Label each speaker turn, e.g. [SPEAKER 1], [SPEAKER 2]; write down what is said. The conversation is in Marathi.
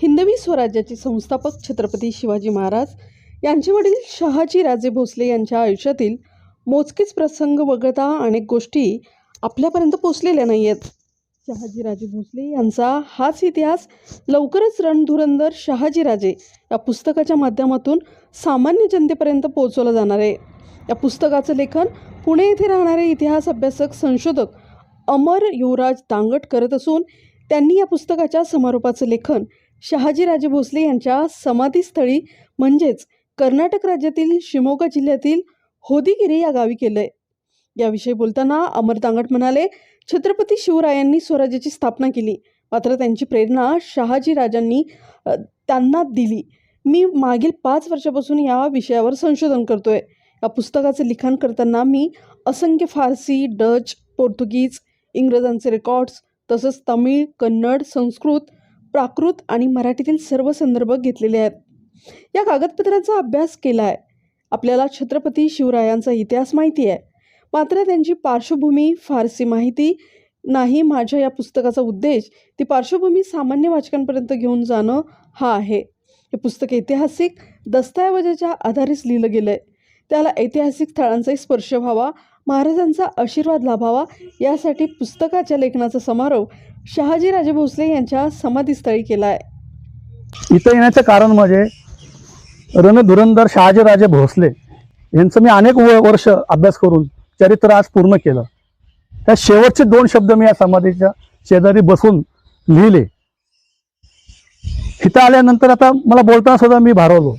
[SPEAKER 1] हिंदवी स्वराज्याचे संस्थापक छत्रपती शिवाजी महाराज यांचे वडील शहाजी राजे भोसले यांच्या आयुष्यातील मोजकेच प्रसंग वगळता अनेक गोष्टी आपल्यापर्यंत पोचलेल्या नाही आहेत शहाजी राजे भोसले यांचा हाच इतिहास लवकरच रणधुरंदर शहाजी राजे या पुस्तकाच्या माध्यमातून सामान्य जनतेपर्यंत पोहोचवला जाणार आहे. या पुस्तकाचं लेखन पुणे येथे राहणारे इतिहास अभ्यासक संशोधक अमर युवराज दांगट करत असून त्यांनी या पुस्तकाच्या समारोपाचं लेखन शहाजीराजे भोसले यांच्या समाधीस्थळी म्हणजेच कर्नाटक राज्यातील शिमोगा जिल्ह्यातील होदिगिरी या गावी केलं आहे याविषयी बोलताना अमर दांगट म्हणाले छत्रपती शिवरायांनी स्वराज्याची स्थापना केली. मात्र त्यांची प्रेरणा शहाजी राजांनी त्यांना दिली. मी मागील पाच वर्षापासून या विषयावर संशोधन करतोय. या पुस्तकाचं लिखाण करताना मी असंख्य फारसी डच पोर्तुगीज इंग्रजांचे रेकॉर्ड्स तसंच तमिळ कन्नड संस्कृत प्राकृत आणि मराठीतील सर्व संदर्भ घेतलेले आहेत. या कागदपत्रांचा अभ्यास केला आहे आपल्याला छत्रपती शिवरायांचा इतिहास माहिती आहे. मात्र त्यांची पार्श्वभूमी फारसी माहिती नाही माझ्या या पुस्तकाचा उद्देश. ती पार्श्वभूमी सामान्य वाचकांपर्यंत घेऊन जाणं हा आहे. हे पुस्तक ऐतिहासिक दस्तऐवजाच्या आधारेच लिहिलं गेलं आहे त्याला ऐतिहासिक स्थळांचाही स्पर्श व्हावा महाराजांचा आशीर्वाद लाभावा यासाठी पुस्तकाच्या लेखनाचा समारोप शहाजीराजे भोसले यांच्या समाधीस्थळी केला आहे.
[SPEAKER 2] इथं येण्याचं कारण म्हणजे रणधुरंधर शहाजीराजे भोसले यांचं मी अनेक वर्ष अभ्यास करून चरित्र आज पूर्ण केलं. त्या शेवटचे दोन शब्द मी या समाधीच्या शेजारी बसून लिहिले. इथं आल्यानंतर आता मला बोलताना सुद्धा मी भारवलो.